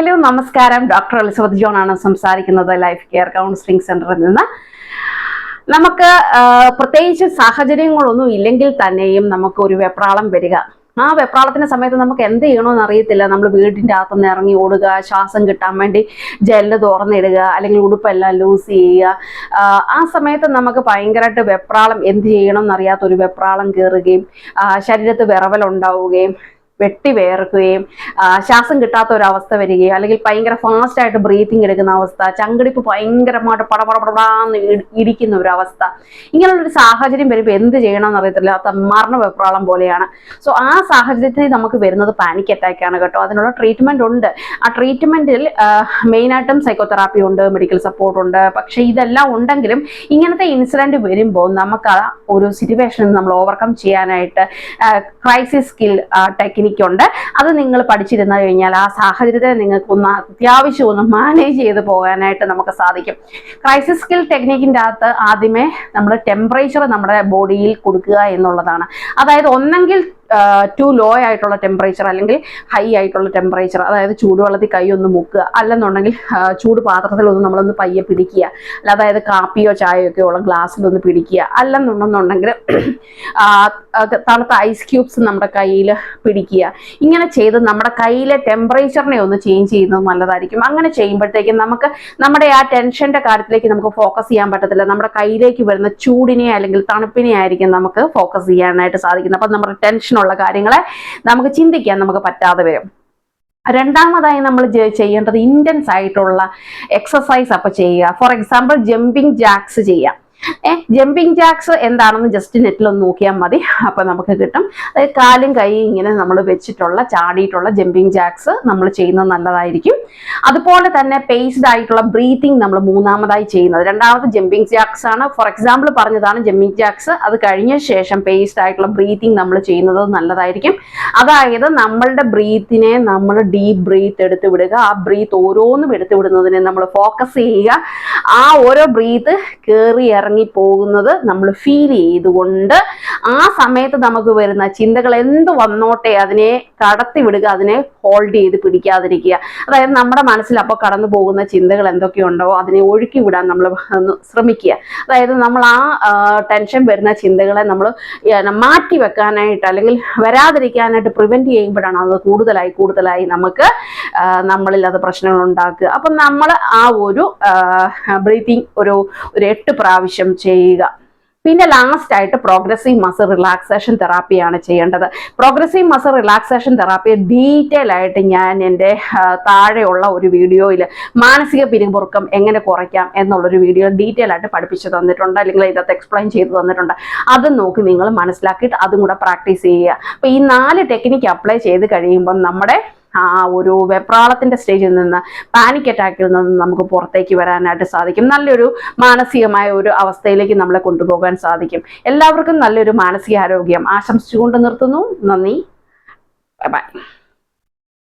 Hello നമസ്കാരം. Doctor Elizabeth John ആണ് സംസാരിക്കുന്നത് ലൈഫ് കെയർ കൗൺസിലിംഗ് സെന്ററിൽ നിന്ന്. നമുക്ക് പ്രത്യേകിച്ച് സാഹചര്യങ്ങളൊന്നും ഇല്ലെങ്കിൽ തന്നെയും നമുക്ക് ഒരു വെപ്രാളം വരിക. ആ വെപ്രാളത്തിന്റെ സമയത്ത് നമുക്ക് എന്ത് ചെയ്യണമെന്ന് അറിയത്തില്ല. നമ്മൾ വീടിന്റെ അകത്തുനിന്ന് ഇറങ്ങി ഓടുക ശ്വാസം കിട്ടാൻ വേണ്ടി ജെല്ല് തുറന്നിടുക അല്ലെങ്കിൽ ഉടുപ്പെല്ലാം ലൂസ് ചെയ്യുക. ആ, സമയത്ത് നമുക്ക് ഭയങ്കരമായിട്ട് വെപ്രാളം എന്ത് ചെയ്യണമെന്ന് എന്നറിയാത്ത ഒരു വെപ്രാളം കയറുകയും ശരീരത്ത് വിറവലുണ്ടാവുകയും വെട്ടി വേർക്കുകയും ശ്വാസം കിട്ടാത്ത ഒരു അവസ്ഥ വരികയും അല്ലെങ്കിൽ ഭയങ്കര ഫാസ്റ്റ് ആയിട്ട് ബ്രീത്തിങ് എടുക്കുന്ന അവസ്ഥ ചങ്കടിപ്പ് ഭയങ്കരമായിട്ട് പടപടപടാന്ന് ഇരിക്കുന്ന ഒരു അവസ്ഥ ഇങ്ങനെയുള്ളൊരു സാഹചര്യം വരുമ്പോൾ എന്ത് ചെയ്യണമെന്ന് അറിയത്തില്ല. മരണ വെപ്രാളം പോലെയാണ്. സോ ആ സാഹചര്യത്തിൽ നമുക്ക് വരുന്നത് പാനിക് അറ്റാക്ക് ആണ് കേട്ടോ. അതിനുള്ള ട്രീറ്റ്മെന്റ് ഉണ്ട്. ആ ട്രീറ്റ്മെന്റിൽ മെയിനായിട്ടും സൈക്കോതെറാപ്പി ഉണ്ട് മെഡിക്കൽ സപ്പോർട്ട് ഉണ്ട്. പക്ഷേ ഇതെല്ലാം ഉണ്ടെങ്കിലും ഇങ്ങനത്തെ ഇൻസിഡന്റ് വരുമ്പോൾ നമുക്ക് ആ ഒരു സിറ്റുവേഷൻ നമ്മൾ ഓവർകം ചെയ്യാനായിട്ട് ക്രൈസിസ് സ്കിൽ ടെക്നിക്ക് ഉണ്ട് അത് നിങ്ങൾ പഠിച്ചിരുന്നു കഴിഞ്ഞാൽ ആ സാഹചര്യത്തെ നിങ്ങൾക്ക് ഒന്ന് അത്യാവശ്യം ഒന്ന് മാനേജ് ചെയ്ത് പോകാനായിട്ട് നമുക്ക് സാധിക്കും. ക്രൈസിസ് സ്കിൽ ടെക്നിക്കിന്റെ അകത്ത് ആദ്യമേ നമ്മൾ ടെമ്പറേച്ചർ നമ്മുടെ ബോഡിയിൽ കൊടുക്കുക എന്നുള്ളതാണ്. അതായത് ഒന്നെങ്കിൽ ടു ലോ ആയിട്ടുള്ള ടെമ്പറേച്ചർ അല്ലെങ്കിൽ ഹൈ ആയിട്ടുള്ള ടെമ്പറേച്ചർ അതായത് ചൂടുവെള്ളത്തിൽ കൈ ഒന്ന് മുക്കുക. അല്ലെന്നുണ്ടെങ്കിൽ ചൂട് പാത്രത്തിലൊന്ന് നമ്മളൊന്ന് പയ്യെ പിടിക്കുക. അല്ല അതായത് കാപ്പിയോ ചായയോ ഒക്കെ ഉള്ള ഗ്ലാസ്സിലൊന്ന് പിടിക്കുക. അല്ലെന്നുണ്ടെന്നുണ്ടെങ്കിൽ തണുത്ത ഐസ് ക്യൂബ്സ് നമ്മുടെ കയ്യിൽ പിടിക്കുക. ഇങ്ങനെ ചെയ്ത് നമ്മുടെ കയ്യിലെ ടെമ്പറേച്ചറിനെ ഒന്ന് ചേഞ്ച് ചെയ്യുന്നത് നല്ലതായിരിക്കും. അങ്ങനെ ചെയ്യുമ്പോഴത്തേക്കും നമുക്ക് നമ്മുടെ ആ ടെൻഷന്റെ കാര്യത്തിലേക്ക് നമുക്ക് ഫോക്കസ് ചെയ്യാൻ പറ്റത്തില്ല. നമ്മുടെ കയ്യിലേക്ക് വരുന്ന ചൂടിനെ അല്ലെങ്കിൽ തണുപ്പിനെ ആയിരിക്കും നമുക്ക് ഫോക്കസ് ചെയ്യാനായിട്ട് സാധിക്കുന്നത്. അപ്പം നമ്മുടെ ടെൻഷനുള്ള കാര്യങ്ങളെ നമുക്ക് ചിന്തിക്കാൻ നമുക്ക് പറ്റാതെ വരും. രണ്ടാമതായി നമ്മൾ ചെയ്യേണ്ടത് ഇന്റൻസ് ആയിട്ടുള്ള എക്സസൈസ് അപ്പൊ ചെയ്യുക. ഫോർ എക്സാമ്പിൾ ജമ്പിങ് ജാക്സ് ചെയ്യാം ഏ ജമ്പിങ് ജാക്സ് എന്താണെന്ന് ജസ്റ്റ് നെറ്റിൽ ഒന്ന് നോക്കിയാൽ മതി. അപ്പൊ നമുക്ക് കിട്ടും. അതായത് കാലും കൈയും ഇങ്ങനെ നമ്മൾ വെച്ചിട്ടുള്ള ചാടിയിട്ടുള്ള ജമ്പിങ് ജാക്സ് നമ്മൾ ചെയ്യുന്നത് നല്ലതായിരിക്കും. അതുപോലെ തന്നെ പേസ്ഡ് ആയിട്ടുള്ള ബ്രീത്തിങ് നമ്മൾ മൂന്നാമതായി ചെയ്യുന്നത്. രണ്ടാമത് ജമ്പിങ് ജാക്സ് ആണ്. ഫോർ എക്സാമ്പിൾ പറഞ്ഞതാണ് ജമ്പിങ് ജാക്സ് അത് കഴിഞ്ഞ ശേഷം പേസ്ഡ് ആയിട്ടുള്ള ബ്രീത്തിങ് നമ്മൾ ചെയ്യുന്നത് നല്ലതായിരിക്കും. അതായത് നമ്മളുടെ ബ്രീത്തിനെ നമ്മൾ ഡീപ് ബ്രീത്ത് എടുത്ത് വിടുക. ആ ബ്രീത്ത് ഓരോന്നും എടുത്തു വിടുന്നതിനെ നമ്മൾ ഫോക്കസ് ചെയ്യുക. ആ ഓരോ ബ്രീത്ത് കയറി പോകുന്നത് നമ്മൾ ഫീൽ ചെയ്തുകൊണ്ട് ആ സമയത്ത് നമുക്ക് വരുന്ന ചിന്തകൾ എന്ത് വന്നോട്ടെ അതിനെ കടത്തി വിടുക അതിനെ ഹോൾഡ് ചെയ്ത് പിടിക്കാതിരിക്കുക. അതായത് നമ്മുടെ മനസ്സിൽ അപ്പോൾ കടന്നു പോകുന്ന ചിന്തകൾ എന്തൊക്കെയുണ്ടോ അതിനെ ഒഴുക്കി വിടാൻ നമ്മൾ ശ്രമിക്കുക. അതായത് നമ്മൾ ആ ടെൻഷൻ വരുന്ന ചിന്തകളെ നമ്മൾ മാറ്റി വെക്കാനായിട്ട് അല്ലെങ്കിൽ വരാതിരിക്കാനായിട്ട് പ്രിവെന്റ് ചെയ്യുമ്പോഴാണ് അത് കൂടുതലായി കൂടുതലായി നമുക്ക് നമ്മളിൽ അത് പ്രശ്നങ്ങൾ ഉണ്ടാക്കുക. അപ്പം നമ്മൾ ആ ഒരു ബ്രീത്തിങ് ഒരു ഒരു എട്ട് പ്രാവശ്യം ചെയ്യുക. പിന്നെ ലാസ്റ്റ് ആയിട്ട് പ്രോഗ്രസീവ് മസിൽ റിലാക്സേഷൻ തെറാപ്പിയാണ് ചെയ്യേണ്ടത്. Progressive muscle relaxation therapy detail ആയിട്ട് ഞാൻ എന്റെ താഴെയുള്ള ഒരു വീഡിയോയിൽ മാനസിക പിരിമുറുക്കം എങ്ങനെ കുറയ്ക്കാം എന്നുള്ളൊരു വീഡിയോ ഡീറ്റെയിൽ ആയിട്ട് പഠിപ്പിച്ചു തന്നിട്ടുണ്ട്. അല്ലെങ്കിൽ ഇതിനകത്ത് എക്സ്പ്ലെയിൻ ചെയ്ത് തന്നിട്ടുണ്ട്. അത് നോക്കി നിങ്ങൾ മനസ്സിലാക്കിയിട്ട് അതും കൂടെ പ്രാക്ടീസ് ചെയ്യുക. അപ്പോൾ ഈ നാല് ടെക്നിക്ക് അപ്ലൈ ചെയ്ത് കഴിയുമ്പം നമ്മുടെ ആ ഒരു വെപ്രാളത്തിന്റെ സ്റ്റേജിൽ നിന്ന് പാനിക് അറ്റാക്കിൽ നിന്ന് നമുക്ക് പുറത്തേക്ക് വരാനായിട്ട് സാധിക്കും. നല്ലൊരു മാനസികമായ ഒരു അവസ്ഥയിലേക്ക് നമ്മളെ കൊണ്ടുപോകാൻ സാധിക്കും. എല്ലാവർക്കും നല്ലൊരു മാനസികാരോഗ്യം ആശംസിച്ചുകൊണ്ട് നിർത്തുന്നു. നന്ദി. ബൈ